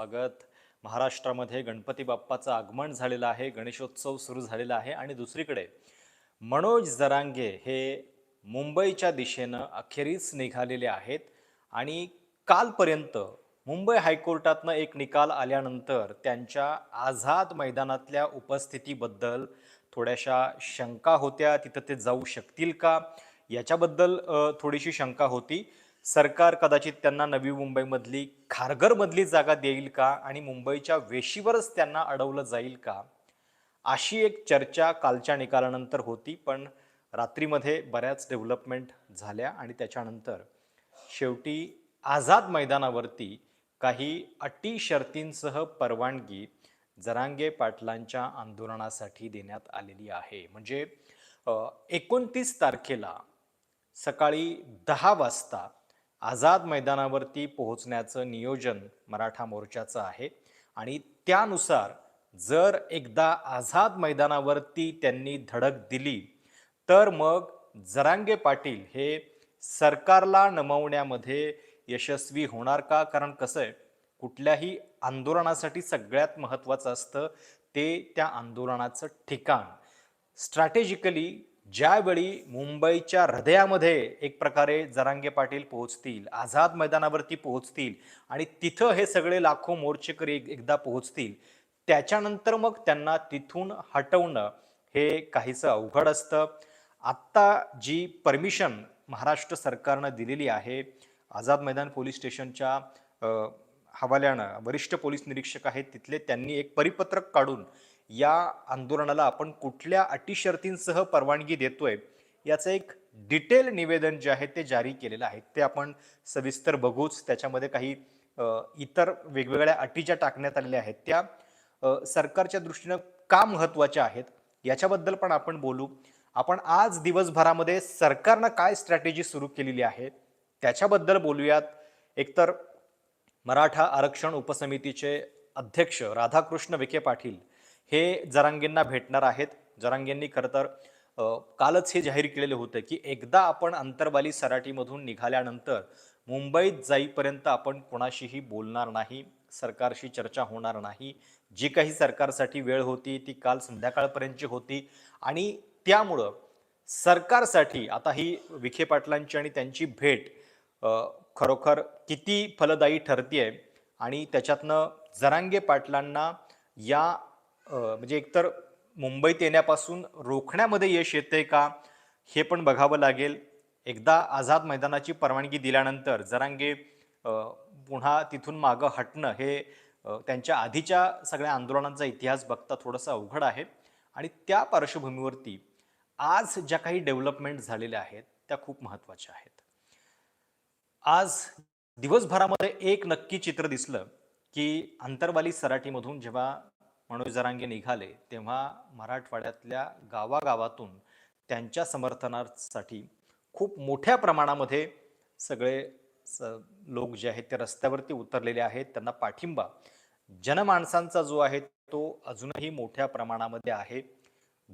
स्वागत. महाराष्ट्रामध्ये गणपती बाप्पाचं आगमन झालेलं आहे गणेशोत्सव सुरू झालेला आहे आणि दुसरीकडे मनोज जरांगे हे मुंबईच्या दिशेनं अखेरीस निघालेले आहेत आणि कालपर्यंत मुंबई हायकोर्टातनं एक निकाल आल्यानंतर त्यांच्या आझाद मैदानातल्या उपस्थितीबद्दल थोड्याशा शंका होत्या. तिथं ते जाऊ शकतील का? याच्याबद्दल थोडीशी शंका होती. सरकार कदाचित त्यांना नवी मुंबईमधली खारघरमधली जागा देईल का? आणि मुंबईच्या वेशीवरच त्यांना अडवलं जाईल का? अशी एक चर्चा कालच्या निकालानंतर होती पण रात्रीमध्ये बऱ्याच डेव्हलपमेंट झाल्या आणि त्याच्यानंतर शेवटी आझाद मैदानावरती काही अटी शर्तींसह परवानगी जरांगे पाटलांच्या आंदोलनासाठी देण्यात आलेली आहे. म्हणजे एकोणतीस तारखेला सकाळी दहा वाजता आझाद मैदानावरती पोहोचण्याचं नियोजन मराठा मोर्चाचं आहे. आणि त्यानुसार जर एकदा आझाद मैदानावरती त्यांनी धडक दिली तर मग जरांगे पाटील हे सरकारला नमवण्यामध्ये यशस्वी होणार का? कारण कसं आहे कुठल्याही आंदोलनासाठी सगळ्यात महत्त्वाचं असतं ते त्या आंदोलनाचं ठिकाण. स्ट्रॅटेजिकली ज्यावेळी मुंबईच्या हृदयामध्ये एक प्रकारे जरांगे पाटील पोहोचतील आझाद मैदानावरती पोहोचतील आणि तिथं हे सगळे लाखो मोर्चेकरी एक- एकदा पोहोचतील त्याच्यानंतर मग त्यांना तिथून हटवणं हे काहीसं अवघड असतं. आत्ता जी परमिशन महाराष्ट्र सरकारनं दिलेली आहे आझाद मैदान पोलीस स्टेशनच्या हवाल्यानं वरिष्ठ पोलीस निरीक्षक आहेत तिथले त्यांनी एक परिपत्रक काढून या आंदोलनाला आपण कुठल्या अटी शर्तींसह परवानगी देतोय याचं एक डिटेल निवेदन जे आहे ते जारी केलेलं आहे. ते आपण सविस्तर बघूच. त्याच्यामध्ये काही इतर वेगवेगळ्या अटी ज्या टाकण्यात आलेल्या आहेत. त्या सरकारच्या दृष्टीनं का महत्त्वाच्या आहेत याच्याबद्दल पण आपण बोलू. आपण आज दिवसभरामध्ये सरकारनं काय स्ट्रॅटेजी सुरू केलेली आहे त्याच्याबद्दल बोलूयात. एकतर मराठा आरक्षण उपसमितीचे अध्यक्ष राधाकृष्ण विखे पाटील हे जरांगेंना भेटणार आहेत. जरांगेंनी खरं तर कालच हे जाहीर केलेलं होतं की एकदा आपण अंतरबाली सराटीमधून निघाल्यानंतर मुंबईत जाईपर्यंत आपण कोणाशीही बोलणार नाही सरकारशी चर्चा होणार नाही. जी काही सरकारसाठी वेळ होती ती काल संध्याकाळपर्यंतची होती आणि त्यामुळं सरकारसाठी आता ही विखे पाटलांची आणि त्यांची भेट खरोखर किती फलदायी ठरतीये आणि त्याच्यातनं जरांगे पाटलांना या म्हणजे एकतर मुंबईत येण्यापासून रोखण्यामध्ये यश येते का हे पण बघावं लागेल. एकदा आझाद मैदानाची परवानगी दिल्यानंतर जरांगे पुन्हा तिथून मागं हटणं हे त्यांच्या आधीच्या सगळ्या आंदोलनांचा इतिहास बघता थोडंसं अवघड आहे. आणि त्या पार्श्वभूमीवरती आज ज्या काही डेव्हलपमेंट झालेल्या आहेत त्या खूप महत्त्वाच्या आहेत. आज दिवसभरामध्ये एक नक्की चित्र दिसलं की अंतरवाली सराटीमधून जेव्हा मनोज जरांगे निघाले तेव्हा मराठवाड्यातल्या गावागावातून त्यांच्या समर्थनासाठी खूप मोठ्या प्रमाणामध्ये सगळे स लोक जे आहेत ते रस्त्यावरती उतरलेले आहेत. त्यांना पाठिंबा जनमाणसांचा जो आहे तो अजूनही मोठ्या प्रमाणामध्ये आहे.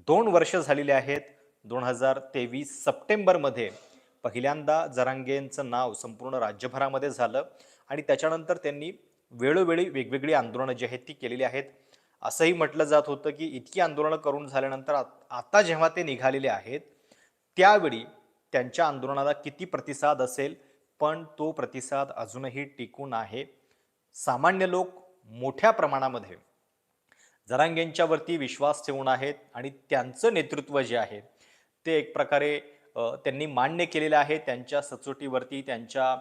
दोन वर्ष झालेले आहेत. दोन हजार तेवीस सप्टेंबरमध्ये पहिल्यांदा जरांगेंचं नाव संपूर्ण राज्यभरामध्ये झालं आणि त्याच्यानंतर त्यांनी वेळोवेळी वेगवेगळी आंदोलनं जी आहेत ती केलेली आहेत. असंही म्हटलं जात होतं की इतकी आंदोलनं करून झाल्यानंतर आता जेव्हा ते निघालेले आहेत त्यावेळी त्यांच्या आंदोलनाला किती प्रतिसाद असेल? पण तो प्रतिसाद अजूनही टिकून आहे. सामान्य लोक मोठ्या प्रमाणामध्ये जरांगेंच्यावरती विश्वास ठेवून आहेत आणि त्यांचं नेतृत्व जे आहे ते एक प्रकारे त्यांनी मान्य केलेलं आहे. त्यांच्या सचोटीवरती त्यांच्या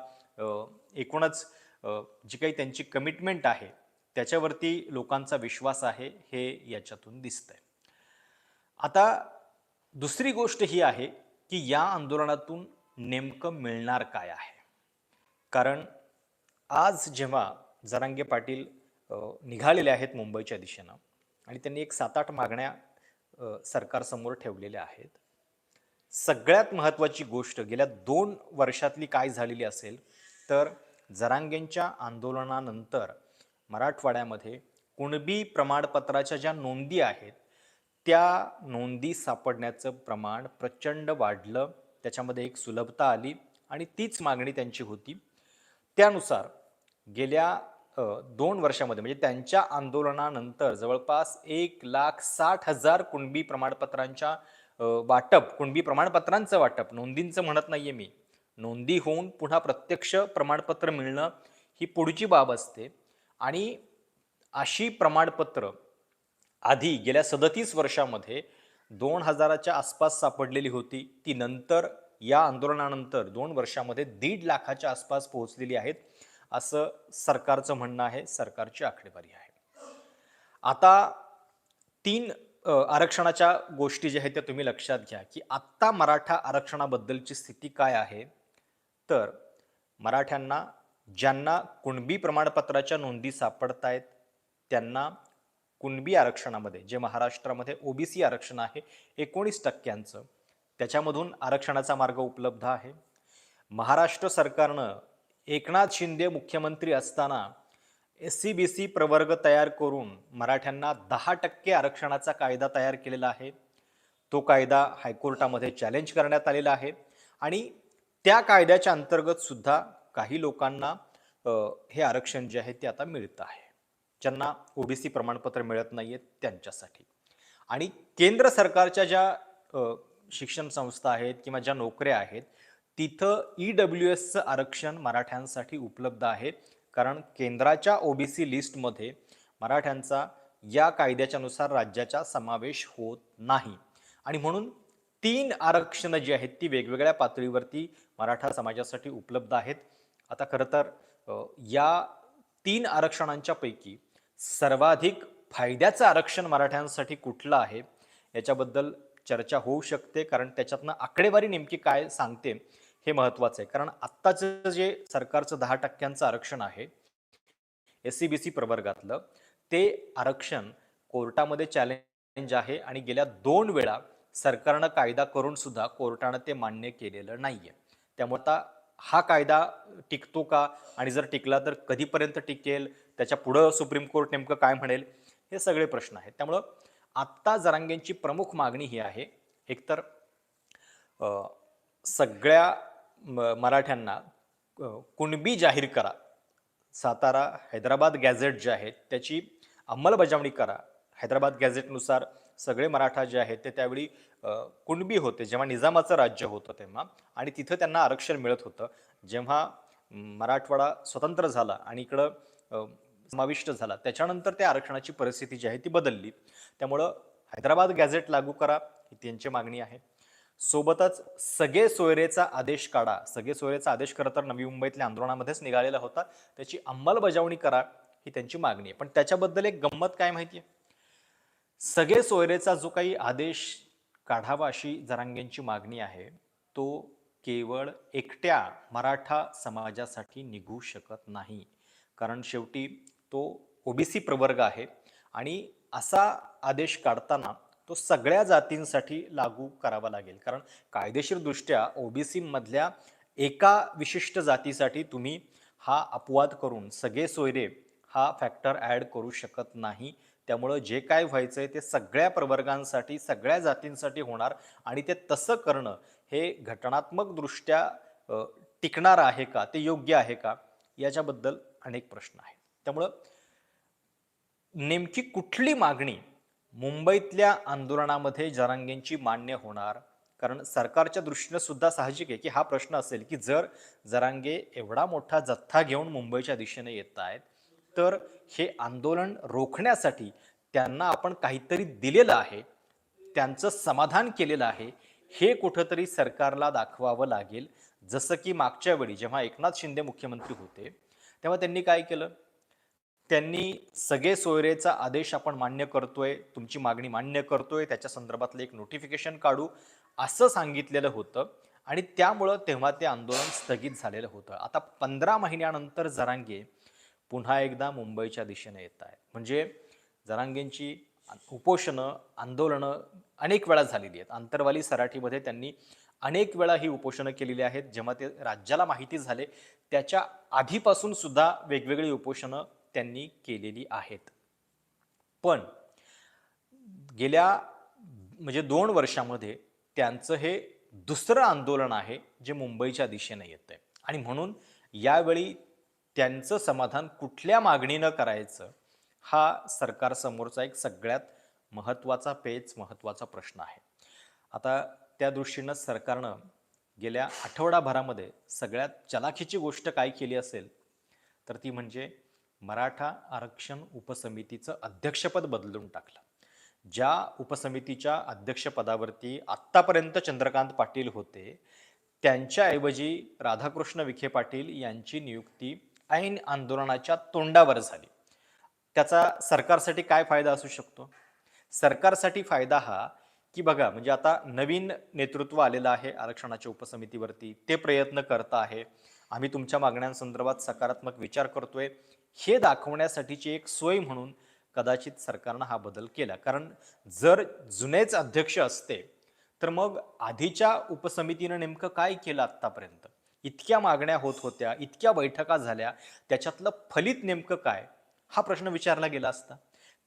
एकूणच जी काही त्यांची कमिटमेंट आहे त्याच्यावरती लोकांचा विश्वास आहे हे याच्यातून दिसतंय. आता दुसरी गोष्ट ही आहे की या आंदोलनातून नेमकं मिळणार काय आहे? कारण आज जेव्हा जरांगे पाटील निघालेले आहेत मुंबईच्या दिशेनं आणि त्यांनी एक सात आठ मागण्या सरकारसमोर ठेवलेल्या आहेत सगळ्यात महत्त्वाची गोष्ट गेल्या दोन वर्षातली काय झालेली असेल तर जरांगेंच्या आंदोलनानंतर मराठवाड्यामध्ये कुणबी प्रमाणपत्राच्या ज्या नोंदी आहेत त्या नोंदी सापडण्याचं प्रमाण प्रचंड वाढलं. त्याच्यामध्ये एक सुलभता आली आणि तीच मागणी त्यांची होती. त्यानुसार गेल्या दोन वर्षामध्ये म्हणजे त्यांच्या आंदोलनानंतर जवळपास एक लाख साठ हजार कुणबी प्रमाणपत्रांच्या वाटप कुणबी प्रमाणपत्रांचं वाटप नोंदींचं म्हणत नाहीये मी. नोंदी होऊन पुन्हा प्रत्यक्ष प्रमाणपत्र मिळणं ही पुढची बाब असते. आणि अशी प्रमाणपत्र आधी गेल्या सदतीस वर्षामध्ये दोन हजाराच्या आसपास सापडलेली होती. ती नंतर या आंदोलनानंतर दोन वर्षामध्ये दीड लाखाच्या आसपास पोहोचलेली आहेत असं सरकारचं म्हणणं आहे. सरकारची आकडेवारी आहे. आता तीन आरक्षणाच्या गोष्टी ज्या आहेत त्या तुम्ही लक्षात घ्या की आत्ता मराठा आरक्षणाबद्दलची स्थिती काय आहे. तर मराठ्यांना ज्यांना कुणबी प्रमाणपत्राच्या नोंदी सापडत आहेत त्यांना कुणबी आरक्षणामध्ये जे महाराष्ट्रामध्ये ओबीसी आरक्षण आहे एकोणीस टक्क्यांचं त्याच्यामधून आरक्षणाचा मार्ग उपलब्ध आहे. महाराष्ट्र सरकारनं एकनाथ शिंदे मुख्यमंत्री असताना एस सी बी सी प्रवर्ग तयार करून मराठ्यांना दहा टक्के आरक्षणाचा कायदा तयार केलेला आहे. तो कायदा हायकोर्टामध्ये चॅलेंज करण्यात आलेला आहे. आणि त्या कायद्याच्या अंतर्गत सुद्धा काही लोकांना हे आरक्षण जे आहे ते आता मिळतं आहे. ज्यांना ओबीसी प्रमाणपत्र मिळत नाही आहेत त्यांच्यासाठी. आणि केंद्र सरकारच्या ज्या शिक्षण संस्था आहेत किंवा ज्या नोकऱ्या आहेत तिथं ई डब्ल्यू एसचं आरक्षण मराठ्यांसाठी उपलब्ध आहे. कारण केंद्राच्या ओबीसी लिस्टमध्ये मराठ्यांचा या कायद्याच्यानुसार राज्याचा समावेश होत नाही. आणि म्हणून तीन आरक्षणं जी आहेत ती वेगवेगळ्या पातळीवरती मराठा समाजासाठी उपलब्ध आहेत. आता खरं तर या तीन आरक्षणांच्या पैकी सर्वाधिक फायद्याचं आरक्षण मराठ्यांसाठी कुठलं आहे याच्याबद्दल चर्चा होऊ शकते. कारण त्याच्यातनं आकडेवारी नेमकी काय सांगते हे महत्वाचं आहे. कारण आत्ताचं जे सरकारचं दहा टक्क्यांचं आरक्षण आहे एस सी बी सी प्रवर्गातलं ते आरक्षण कोर्टामध्ये चॅलेंज आहे आणि गेल्या दोन वेळा सरकारनं कायदा करून सुद्धा कोर्टानं ते मान्य केलेलं नाहीये. त्यामुळे आता हा कायदा टिकतो का? आणि जर टिकला तर कधीपर्यंत टिकेल? त्याच्या पुढं सुप्रीम कोर्ट नेमकं काय म्हणेल? हे सगळे प्रश्न आहेत. त्यामुळं आत्ता जरांगेंची प्रमुख मागणी ही आहे. एकतर सगळ्या म- मराठ्यांना कुणबी जाहीर करा. सातारा हैदराबाद गॅझेट जे आहे त्याची अंमलबजावणी करा. हैदराबाद गॅझेटनुसार सगळे मराठा जे आहेत ते त्यावेळी कुणबी होते जेव्हा निजामाचं राज्य होतं तेव्हा. आणि तिथं त्यांना आरक्षण मिळत होतं. जेव्हा मराठवाडा स्वतंत्र झाला आणि इकडं समाविष्ट झाला त्याच्यानंतर त्या आरक्षणाची परिस्थिती जी आहे ती बदलली. त्यामुळं हैदराबाद गॅझेट लागू करा ही त्यांची मागणी आहे. सोबतच सगळे सोयरेचा आदेश काढा. सगळे सोयरेचा आदेश खरं तर नवी मुंबईतल्या आंदोलनामध्येच निघालेला होता. त्याची अंमलबजावणी करा ही त्यांची मागणी आहे. पण त्याच्याबद्दल एक गंमत काय माहिती आहे सगळे सोयरेचा जो काही आदेश काढावा अशी जरांगेंची मागणी आहे तो केवळ एकट्या मराठा समाजासाठी निघू शकत नाही. कारण शेवटी तो ओबीसी प्रवर्ग आहे आणि असा आदेश काढताना तो सगळ्या जातींसाठी लागू करावा लागेल. कारण कायदेशीरदृष्ट्या ओबीसीमधल्या एका विशिष्ट जातीसाठी तुम्ही हा अपवाद करून सगळे सोयरे हा फॅक्टर ॲड करू शकत नाही. त्यामुळं जे काय व्हायचं आहे ते सगळ्या प्रवर्गांसाठी सगळ्या जातींसाठी होणार आणि ते तसं करणं हे घटनात्मकदृष्ट्या टिकणार आहे का ते योग्य आहे का याच्याबद्दल अनेक प्रश्न आहेत. त्यामुळं नेमकी कुठली मागणी मुंबईतल्या आंदोलनामध्ये जरांगेंची मान्य होणार? कारण सरकारच्या दृष्टीनं सुद्धा साहजिक आहे की हा प्रश्न असेल की जर जरांगे एवढा मोठा जथ्था घेऊन मुंबईच्या दिशेने येत आहेत तर हे आंदोलन रोखण्यासाठी त्यांना आपण काहीतरी दिलेलं आहे त्यांचं समाधान केलेलं आहे हे कुठंतरी सरकारला दाखवावं लागेल. जसं की मागच्या वेळी जेव्हा एकनाथ शिंदे मुख्यमंत्री होते तेव्हा त्यांनी काय केलं? त्यांनी सगळे सोयरेचा आदेश आपण मान्य करतोय तुमची मागणी मान्य करतोय त्याच्या संदर्भातलं एक नोटिफिकेशन काढू असं सांगितलेलं होतं. आणि त्यामुळं तेव्हा ते आंदोलन स्थगित झालेलं होतं. आता पंधरा महिन्यानंतर जरांगे पुन्हा एकदा मुंबईच्या दिशेने येत आहेत म्हणजे जरांगेंची उपोषणं आंदोलनं अनेक वेळा झालेली आहेत. आंतरवाली सराठीमध्ये त्यांनी अनेक वेळा ही उपोषणं केलेली आहेत. जेव्हा ते राज्याला माहिती झाले त्याच्या आधीपासून सुद्धा वेगवेगळी उपोषणं त्यांनी केलेली आहेत. पण गेल्या म्हणजे दोन वर्षामध्ये त्यांचं हे दुसरं आंदोलन आहे जे मुंबईच्या दिशेने येत आहे आणि म्हणून यावेळी त्यांचं समाधान कुठल्या मागणीनं करायचं हा सरकारसमोरचा एक सगळ्यात महत्त्वाचा पेच महत्त्वाचा प्रश्न आहे. आता त्या दृष्टीनं सरकारनं गेल्या आठवडाभरामध्ये सगळ्यात चलाखीची गोष्ट काय केली असेल तर ती म्हणजे मराठा आरक्षण उपसमितीचं अध्यक्षपद बदलून टाकलं. ज्या उपसमितीच्या अध्यक्षपदावरती आत्तापर्यंत चंद्रकांत पाटील होते त्यांच्याऐवजी राधाकृष्ण विखे पाटील यांची नियुक्ती ऐन आंदोलनाच्या तोंडावर झाली. त्याचा सरकारसाठी काय फायदा असू शकतो? सरकारसाठी फायदा हा की बघा म्हणजे आता नवीन नेतृत्व आलेलं आहे आरक्षणाच्या उपसमितीवरती. ते प्रयत्न करत आहे. आम्ही तुमच्या मागण्यांसंदर्भात सकारात्मक विचार करतोय. हे दाखवण्यासाठीची एक सोय म्हणून कदाचित सरकारनं हा बदल केला. कारण जर जुनेच अध्यक्ष असते तर मग आधीच्या उपसमितीनं नेमकं काय केलं आत्तापर्यंत? इतक्या मागण्या होत होत्या इतक्या बैठका झाल्या त्याच्यातलं फलित नेमकं काय? हा प्रश्न विचारला गेला असता.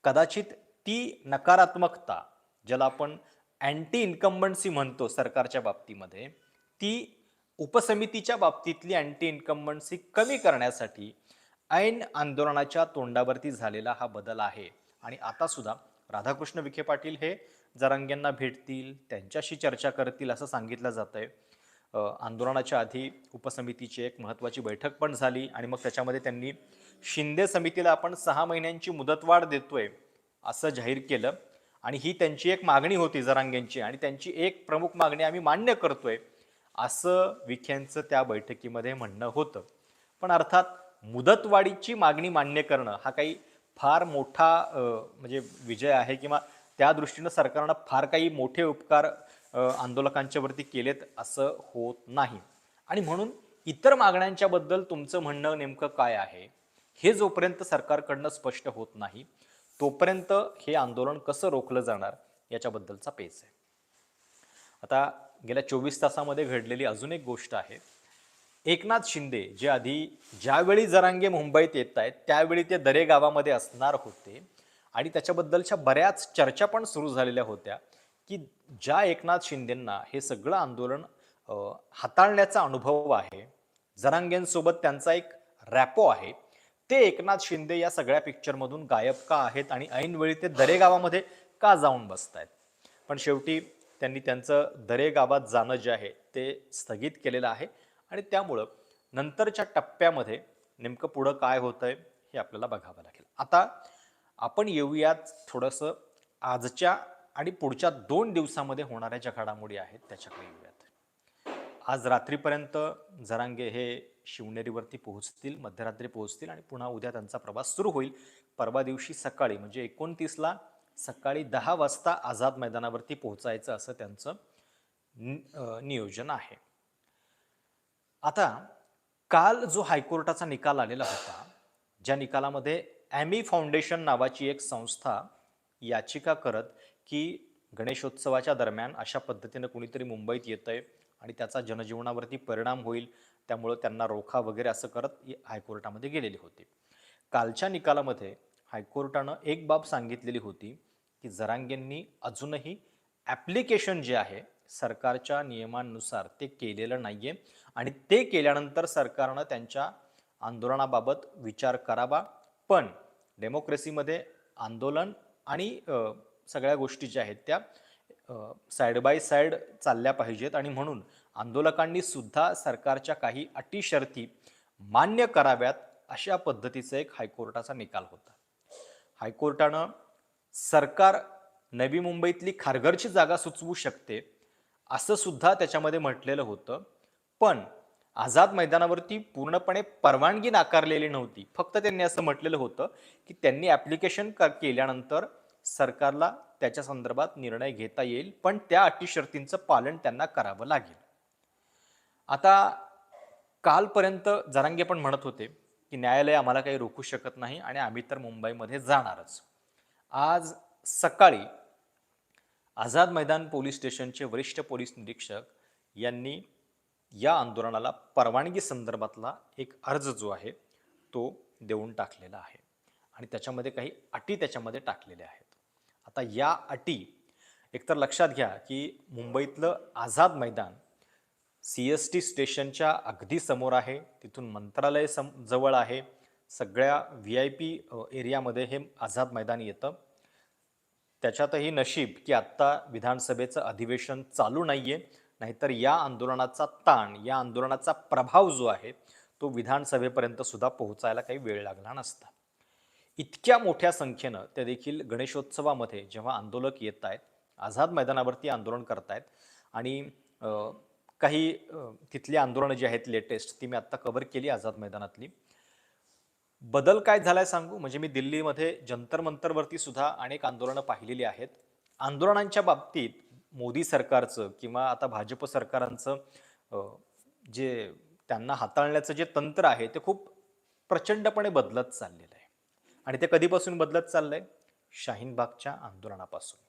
कदाचित ती नकारात्मकता ज्याला आपण अँटी इन्कम्बन्सी म्हणतो सरकारच्या बाबतीमध्ये ती उपसमितीच्या बाबतीतली अँटी इन्कम्बन्सी कमी करण्यासाठी ऐन आंदोलनाच्या तोंडावरती झालेला हा बदल आहे. आणि आता सुद्धा राधाकृष्ण विखे पाटील हे जरांग्यांना भेटतील त्यांच्याशी चर्चा करतील असं सांगितलं जात आहे आंदोलनाच्या आधी उपसमितीची एक महत्त्वाची बैठक पण झाली आणि मग त्याच्यामध्ये त्यांनी शिंदे समितीला आपण सहा महिन्यांची मुदतवाढ देतोय असं जाहीर केलं. आणि ही त्यांची एक मागणी होती जरांगेंची आणि त्यांची एक प्रमुख मागणी आम्ही मान्य करतोय असं विख्यांचं त्या बैठकीमध्ये म्हणणं होतं. पण अर्थात मुदतवाढीची मागणी मान्य करणं हा काही फार मोठा म्हणजे विजय आहे किंवा त्या दृष्टीनं सरकारनं फार काही मोठे उपकार आंदोलकांच्यावरती आंदोलकांच्या वरती केलेत असं होत नाही. आणि म्हणून इतर मागण्यांच्याबद्दल तुमचं म्हणणं नेमकं काय आहे हे जोपर्यंत सरकारकडनं स्पष्ट होत नाही तोपर्यंत हे आंदोलन कसं रोखलं जाणार याच्याबद्दलचा पेच आहे. आता गेल्या चोवीस तासामध्ये घडलेली अजून एक गोष्ट आहे. एकनाथ शिंदे जे आधी ज्यावेळी जरांगे मुंबईत येत आहेत त्यावेळी ते दरे गावामध्ये असणार होते आणि त्याच्याबद्दलच्या बऱ्याच चर्चा पण सुरू झालेल्या होत्या. की ज्या एकनाथ शिंदेंना हे सगळं आंदोलन हाताळण्याचा अनुभव आहे जरांगेंसोबत त्यांचा एक रॅपो आहे ते एकनाथ शिंदे या सगळ्या पिक्चरमधून गायब का आहेत आणि ऐनवेळी ते दरेगावामध्ये का जाऊन बसत आहेत पण शेवटी त्यांनी त्यांचं दरेगावात जाणं जे आहे ते स्थगित केलेलं आहे आणि त्यामुळं नंतरच्या टप्प्यामध्ये नेमकं पुढं काय होतंय हे आपल्याला बघावं लागेल. आता आपण येऊयात थोडंसं आजच्या आणि पुढच्या दोन दिवसामध्ये होणाऱ्या ज्या घडामोडी आहेत त्याच्याकडे येऊयात. आज रात्रीपर्यंत जरांगे हे शिवनेरीवरती पोहोचतील मध्यरात्री पोहोचतील आणि पुन्हा उद्या त्यांचा प्रवास सुरू होईल. परवा दिवशी सकाळी म्हणजे एकोणतीसला सकाळी दहा वाजता आझाद मैदानावरती पोहोचायचं असं त्यांचं नियोजन आहे. आता काल जो हायकोर्टाचा निकाल आलेला होता ज्या निकालामध्ये ॲमी फाउंडेशन नावाची एक संस्था याचिका करत की गणेशोत्सवाच्या दरम्यान अशा पद्धतीनं कुणीतरी मुंबईत येतं आहे आणि त्याचा जनजीवनावरती परिणाम होईल त्यामुळं त्यांना रोखा वगैरे असं करत हायकोर्टामध्ये गेलेली होती. कालच्या निकालामध्ये हायकोर्टानं एक बाब सांगितलेली होती की जरांगेंनी अजूनही ॲप्लिकेशन जे आहे सरकारच्या नियमांनुसार ते केलेलं नाही आहे आणि ते केल्यानंतर सरकारनं त्यांच्या आंदोलनाबाबत विचार करावा. पण डेमोक्रेसीमध्ये आंदोलन आणि सगळ्या गोष्टी ज्या आहेत त्या साईड बाय साईड चालल्या पाहिजेत आणि म्हणून आंदोलकांनी सुद्धा सरकारच्या काही अटी शर्ती मान्य कराव्यात अशा पद्धतीचा एक हायकोर्टाचा निकाल होता. हायकोर्टानं सरकार नवी मुंबईतली खारघरची जागा सुचवू शकते असं सुद्धा त्याच्यामध्ये म्हटलेलं होतं. पण आझाद मैदानावरती पूर्णपणे परवानगी नाकारलेली नव्हती. फक्त त्यांनी असं म्हटलेलं होतं की त्यांनी ॲप्लिकेशन क केल्यानंतर सरकारला त्याच्या संदर्भात निर्णय घेता येईल पण त्या अटी शर्तींचं पालन त्यांना करावं लागेल. आता कालपर्यंत जरांगे पण म्हणत होते की न्यायालय आम्हाला काही रोखू शकत नाही आणि आम्ही तर मुंबईमध्ये जाणारच. आज सकाळी आझाद मैदान पोलीस स्टेशनचे वरिष्ठ पोलीस निरीक्षक यांनी या आंदोलनाला परवानगी संदर्भातला एक अर्ज जो आहे तो देऊन टाकलेला आहे. आणि त्याच्यामध्ये काही अटी त्याच्यामध्ये टाकलेल्या आहेत. आता या अटी एकतर लक्षात घ्या की मुंबईतलं Azad Maidan C S T स्टेशनच्या अगदी समोर आहे तिथून मंत्रालय सम जवळ आहे. सगळ्या व्ही आय पी एरियामध्ये हे आझाद मैदान येतं. त्याच्यातही नशीब की आत्ता विधानसभेचं अधिवेशन चालू नाही आहे नाहीतर या आंदोलनाचा ताण या आंदोलनाचा प्रभाव जो आहे तो विधानसभेपर्यंत सुद्धा पोहोचायला काही वेळ लागला नसता. इतक्या मोठ्या संख्येनं ते देखील गणेशोत्सवामध्ये जेव्हा आंदोलक येत आहेत आझाद मैदानावरती आंदोलन करतायत आणि काही तिथली आंदोलनं जी आहेत लेटेस्ट ती मी आत्ता कव्हर केली आझाद मैदानातली. बदल काय झालाय सांगू? म्हणजे मी दिल्लीमध्ये जंतर मंतरवरती सुद्धा अनेक आंदोलनं पाहिलेली आहेत. आंदोलनांच्या बाबतीत मोदी सरकारचं किंवा आता भाजप सरकारांचं जे त्यांना हाताळण्याचं जे तंत्र आहे ते खूप प्रचंडपणे बदलत चाललेलं आणि ते कधीपासून बदलत चाललंय? शाहीनबागच्या आंदोलनापासून.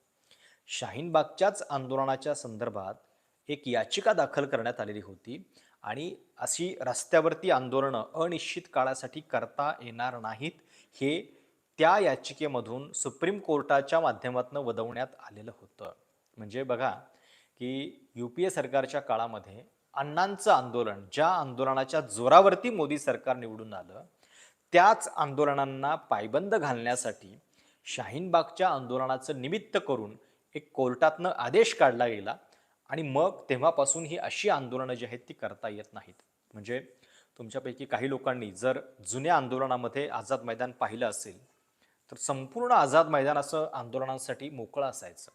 शाहीनबागच्याच आंदोलनाच्या संदर्भात एक याचिका दाखल करण्यात आलेली होती आणि अशी रस्त्यावरती आंदोलनं अनिश्चित काळासाठी करता येणार नाहीत हे त्या याचिकेमधून सुप्रीम कोर्टाच्या माध्यमातून वदवण्यात आलेलं होतं. म्हणजे बघा की यू पी ए सरकारच्या काळामध्ये अण्णांचं आंदोलन ज्या आंदोलनाच्या जोरावरती मोदी सरकार निवडून आलं त्याच आंदोलनांना पायबंद घालण्यासाठी शाहीनबागच्या आंदोलनाचं निमित्त करून एक कोर्टातनं आदेश काढला गेला आणि मग तेव्हापासून ही अशी आंदोलनं जी आहेत ती करता येत नाहीत. म्हणजे तुमच्यापैकी काही लोकांनी जर जुन्या आंदोलनामध्ये आझाद मैदान पाहिलं असेल तर संपूर्ण आझाद मैदान असं आंदोलनांसाठी मोकळं असायचं.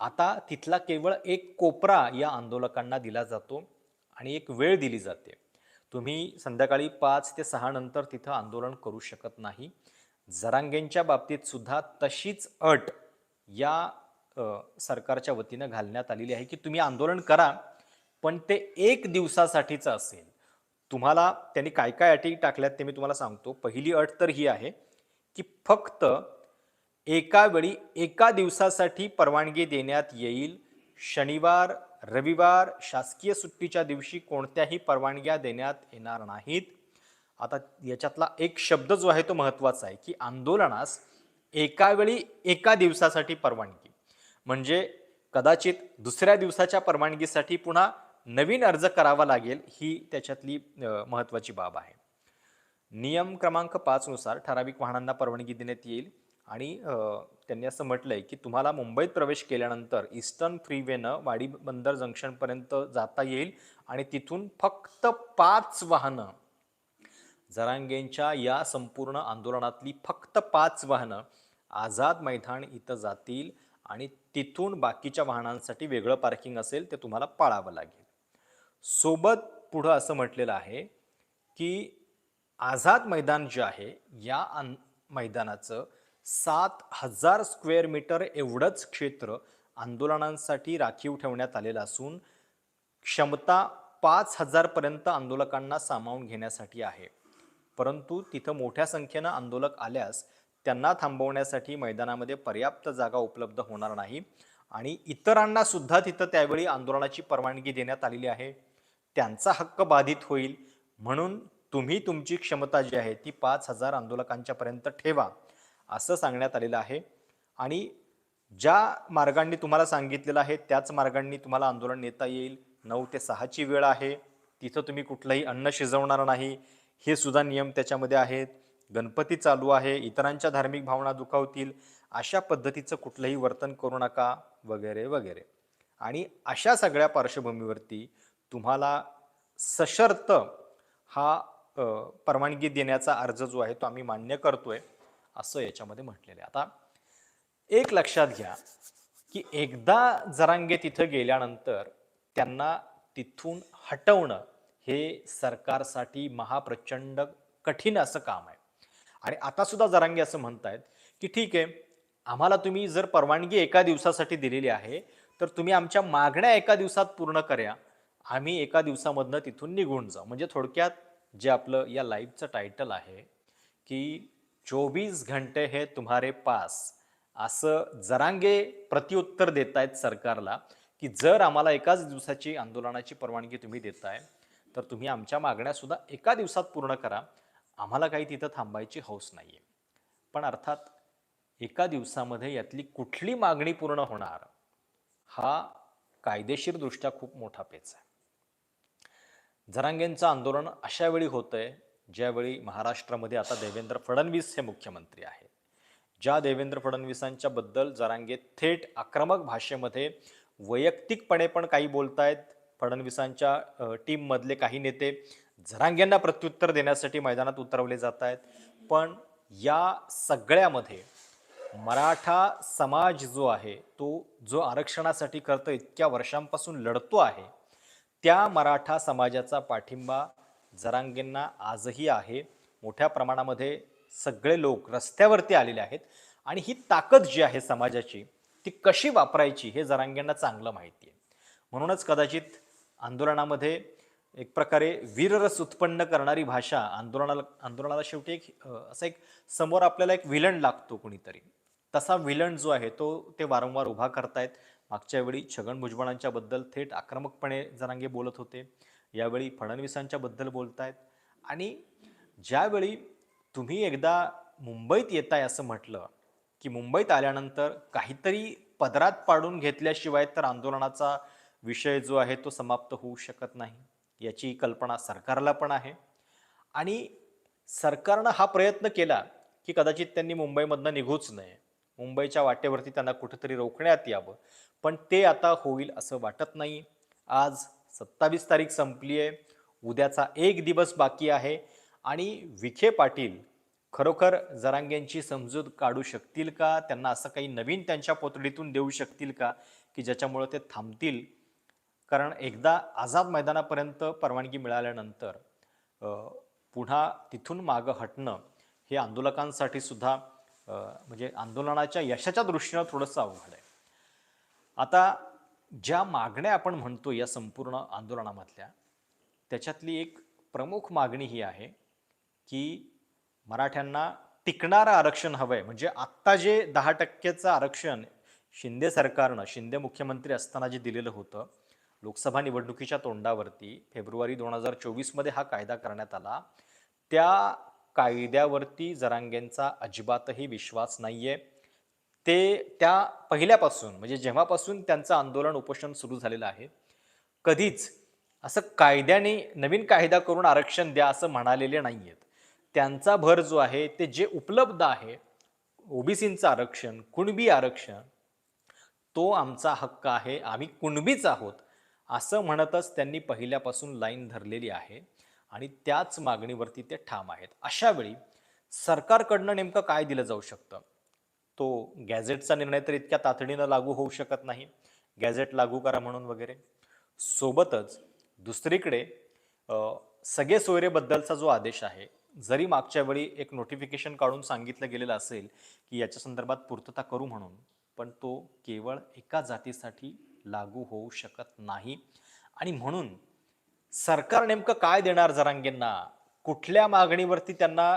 आता तिथला केवळ एक कोपरा या आंदोलकांना दिला जातो आणि एक वेळ दिली जाते. तुम्ही संध्याकाळी पाच ते सहा नंतर तिथं आंदोलन करू शकत नाही. जरांगेंच्या बाबतीत सुद्धा तशीच अट या सरकारच्या वतीनं घालण्यात आलेली आहे की तुम्ही आंदोलन करा पण ते एक दिवसासाठीचं असेल. तुम्हाला त्यांनी काय काय अटी टाकल्यात ते मी तुम्हाला सांगतो. पहिली अट तर ही आहे की फक्त एका वेळी एका दिवसासाठी परवानगी देण्यात येईल शनिवार रविवार शासकीय सुट्टीच्या दिवशी कोणत्याही परवानग्या देण्यात येणार नाहीत. आता याच्यातला एक शब्द जो आहे तो महत्त्वाचा आहे की आंदोलनास एका वेळी एका दिवसासाठी परवानगी. म्हणजे कदाचित दुसऱ्या दिवसाच्या परवानगीसाठी पुन्हा नवीन अर्ज करावा लागेल ही त्याच्यातली महत्त्वाची बाब आहे. नियम क्रमांक पाचनुसार ठराविक वाहनांना परवानगी देण्यात येईल. आणि त्यांनी असं म्हटलं आहे की तुम्हाला मुंबईत प्रवेश केल्यानंतर ईस्टर्न फ्रीवेनं वाडी बंदर जंक्शनपर्यंत जाता येईल आणि तिथून फक्त पाच वाहनं जरांगेंच्या या संपूर्ण आंदोलनातली फक्त पाच वाहनं आझाद मैदान इथं जातील आणि तिथून बाकीच्या वाहनांसाठी वेगळं पार्किंग असेल ते तुम्हाला पाळावं लागेल. सोबत पुढं असं म्हटलेलं आहे की आझाद मैदान जे आहे या आन मैदानाचं सात हजार स्क्वेअर मीटर एवढंच क्षेत्र आंदोलनांसाठी राखीव ठेवण्यात आलेलं असून क्षमता पाच हजारपर्यंत आंदोलकांना सामावून घेण्यासाठी आहे. परंतु तिथं मोठ्या संख्येनं आंदोलक आल्यास त्यांना थांबवण्यासाठी मैदानामध्ये पर्याप्त जागा उपलब्ध होणार नाही आणि इतरांना सुद्धा तिथं त्यावेळी आंदोलनाची परवानगी देण्यात आलेली आहे. त्यांचा हक्क बाधित होईल म्हणून तुम्ही तुमची क्षमता जी आहे ती पाच हजार आंदोलकांच्यापर्यंत ठेवा. असं सांगण्यात आलेलं आहे. आणि ज्या मार्गांनी तुम्हाला सांगितलेलं आहे त्याच मार्गांनी तुम्हाला आंदोलन नेता येईल. नऊ ते सहाची वेळ आहे. तिथं तुम्ही कुठलंही अन्न शिजवणार नाही. हे सुद्धा नियम त्याच्यामध्ये आहेत. गणपती चालू आहे. इतरांच्या धार्मिक भावना दुखावतील. अशा पद्धतीचं कुठलंही वर्तन करू नका. वगैरे वगैरे. आणि अशा सगळ्या पार्श्वभूमीवरती तुम्हाला सशर्त हा परवानगी देण्याचा अर्ज जो आहे तो आम्ही मान्य करतोय. असं याच्यामध्ये म्हटलेलं आहे. आता एक लक्षात घ्या की एकदा जरांगे तिथं गेल्यानंतर त्यांना तिथून हटवणं हे सरकारसाठी महाप्रचंड कठीण असं काम आहे. आणि आता सुद्धा जरांगे असं म्हणतायत की ठीक आहे आम्हाला तुम्ही जर परवानगी एका दिवसासाठी दिलेली आहे तर तुम्ही आमच्या मागण्या एका दिवसात पूर्ण करा. आम्ही एका दिवसामधनं तिथून निघून जाऊ. म्हणजे थोडक्यात जे आपलं या लाईव्हचं टायटल आहे की चोवीस घंटे हे तुम्हारे पास. असं जरांगे प्रत्युत्तर देत आहेत सरकारला की जर आम्हाला एकाच दिवसाची आंदोलनाची परवानगी तुम्ही देताय तर तुम्ही आमच्या मागण्यासुद्धा एका दिवसात पूर्ण करा. आम्हाला काही तिथं थांबायची हौस नाही आहे पण अर्थात एका दिवसामध्ये यातली कुठली मागणी पूर्ण होणार हा कायदेशीरदृष्ट्या खूप मोठा पेच आहे. जरांगेंचं आंदोलन अशा वेळी होतंय ज्यावेळी महाराष्ट्रामध्ये आता देवेंद्र फडणवीस हे मुख्यमंत्री आहेत ज्या देवेंद्र फडणवीसांच्याबद्दल जरांगे थेट आक्रमक भाषेमध्ये वैयक्तिकपणे पण काही बोलतायत फडणवीसांच्या टीममधले काही नेते जरांगेंना प्रत्युत्तर देण्यासाठी मैदानात उतरवले जात आहेत पण या सगळ्यामध्ये मराठा समाज जो आहे तो जो आरक्षणासाठी करतो इतक्या वर्षांपासून लढतो आहे त्या मराठा समाजाचा पाठिंबा जरांगेंना आजही आहे. मोठ्या प्रमाणामध्ये सगळे लोक रस्त्यावरती आलेले आहेत. आणि ही ताकद जी आहे समाजाची ती कशी वापरायची हे जरांगेंना चांगलं माहिती आहे. म्हणूनच कदाचित आंदोलनामध्ये एक प्रकारे वीररस उत्पन्न करणारी भाषा आंदोलनाला आंदोलनाला शेवटी एक असा एक समोर आपल्याला एक विलन लागतो कुणीतरी. तसा विलन जो आहे तो ते वारंवार उभा करतायत. मागच्या वेळी छगन भुजबळांच्या बद्दल थेट आक्रमकपणे जरांगे बोलत होते. यावेळी फडणवीसांच्या बद्दल बोलतायत. आणि ज्यावेळी तुम्ही एकदा मुंबईत येताय असं म्हटलं की मुंबईत आल्यानंतर काहीतरी पदरात पाडून घेतल्याशिवाय तर आंदोलनाचा विषय जो आहे तो समाप्त होऊ शकत नाही याची कल्पना सरकारला पण आहे. आणि सरकारनं हा प्रयत्न केला की कदाचित त्यांनी मुंबईमधनं निघूच नये. मुंबईच्या वाटेवरती त्यांना कुठेतरी रोखण्यात यावं. पण ते आता होईल असं वाटत नाही. आज सत्तावीस तारीख संपली आहे. उद्याचा एक दिवस बाकी आहे. आणि विखे पाटील खरोखर जरांगेंची समजूत काढू शकतील का? त्यांना असं काही नवीन त्यांच्या पोतडीतून देऊ शकतील का? की ज्याच्यामुळं ते थांबतील? कारण एकदा आझाद मैदानापर्यंत परवानगी मिळाल्यानंतर पुन्हा तिथून मागं हटणं हे आंदोलकांसाठी सुद्धा म्हणजे आंदोलनाच्या यशाच्या दृष्टीनं थोडंसं अवघड आहे. आता ज्या मागण्या आपण म्हणतो या संपूर्ण आंदोलनामधल्या त्याच्यातली एक प्रमुख मागणी ही आहे की मराठ्यांना टिकणारं आरक्षण हवंय. म्हणजे आत्ता जे दहा टक्केचं आरक्षण शिंदे सरकारनं शिंदे मुख्यमंत्री असताना जे दिलेलं होतं लोकसभा निवडणुकीच्या तोंडावरती फेब्रुवारी दोन हजार चोवीसमध्ये हा कायदा करण्यात आला. त्या कायद्यावरती जरांगेंचा अजिबातही विश्वास नाही आहे ते त्या पहिल्यापासून म्हणजे जेव्हापासून त्यांचं आंदोलन उपोषण सुरू झालेलं आहे कधीच असं कायद्याने नवीन कायदा करून आरक्षण द्या असं म्हणालेले नाही आहेत त्यांचा भर जो आहे ते जे उपलब्ध आहे ओबीसींचं आरक्षण कुणबी आरक्षण तो आमचा हक्क आहे आम्ही कुणबीच आहोत असं म्हणतच त्यांनी पहिल्यापासून लाईन धरलेली आहे आणि त्याच मागणीवरती ते ठाम आहेत. अशावेळी सरकारकडनं नेमकं काय दिलं जाऊ शकतं? तो गॅझेटचा निर्णय तर इतक्या तातडीनं लागू होऊ शकत नाही. गॅझेट लागू करा म्हणून वगैरे. सोबतच दुसरीकडे सगळे सोयरेबद्दलचा जो आदेश आहे जरी मागच्या वेळी एक नोटिफिकेशन काढून सांगितलं गेलेलं असेल की याच्या संदर्भात पूर्तता करू म्हणून पण तो केवळ एका जातीसाठी लागू होऊ शकत नाही. आणि म्हणून सरकार नेमकं काय देणार जरांगेंना? कुठल्या मागणीवरती त्यांना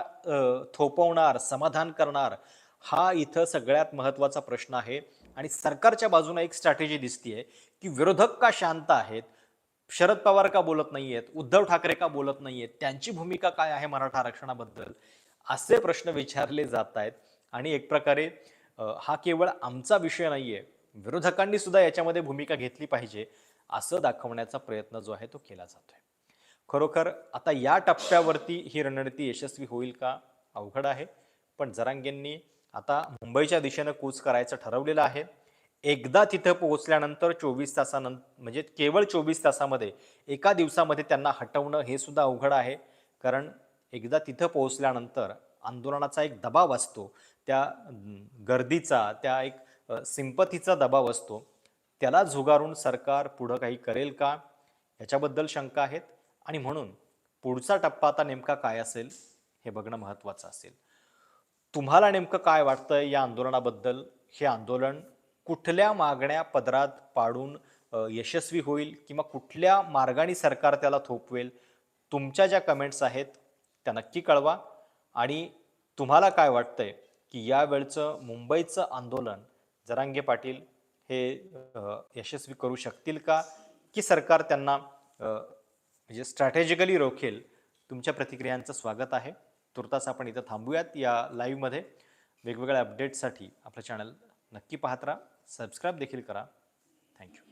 थोपवणार समाधान करणार? हा इथं सगळ्यात महत्त्वाचा प्रश्न आहे. आणि सरकारच्या बाजूने एक स्ट्रॅटेजी दिसतीये की विरोधक का शांत आहेत शरद पवार का बोलत नाहीयेत उद्धव ठाकरे का बोलत नाहीयेत त्यांची भूमिका काय आहे मराठा आरक्षणाबद्दल? असे प्रश्न विचारले जात आहेत आणि एक प्रकारे हा केवळ आमचा विषय नाहीये विरोधकांनी सुद्धा याच्यामध्ये भूमिका घेतली पाहिजे असं दाखवण्याचा प्रयत्न जो आहे तो केला जातोय. खरोखर आता या टप्प्यावरती ही रणनीती यशस्वी होईल का? अवघड आहे. पण जरांगेंनी आता मुंबईच्या दिशेनं कूच करायचं ठरवलेलं आहे. एकदा तिथं पोहोचल्यानंतर चोवीस तासानंतर म्हणजे केवळ चोवीस तासामध्ये एका दिवसामध्ये त्यांना हटवणं हे सुद्धा अवघड आहे. कारण एकदा तिथं पोहोचल्यानंतर आंदोलनाचा एक दबाव असतो. त्या गर्दीचा त्या एक अ, सिंपतीचा दबाव असतो. त्याला झुगारून सरकार पुढं काही करेल का? याच्याबद्दल शंका आहेत. आणि म्हणून पुढचा टप्पा आता नेमका काय असेल हे बघणं महत्त्वाचं असेल. तुम्हाला नेमकं काय वाटतं या आंदोलनाबद्दल? हे आंदोलन कुठल्या मागण्या पदरात पाडून यशस्वी होईल किंवा कुठल्या मार्गाने सरकार त्याला थोपवेल? तुमच्या ज्या कमेंट्स आहेत त्या नक्की कळवा. आणि तुम्हाला काय वाटतंय की यावेळचं मुंबईचं आंदोलन जरांगे पाटील हे यशस्वी करू शकतील का? की सरकार त्यांना म्हणजे स्ट्रॅटेजिकली रोखेल? तुमच्या प्रतिक्रियांचं स्वागत आहे. तुर्तास आपण इथं थांबूयात या लाईव्हमध्ये वेगवेगळ्या अपडेट्ससाठी आपलं चॅनल नक्की पाहत राहा. सबस्क्राईब देखील करा. थँक्यू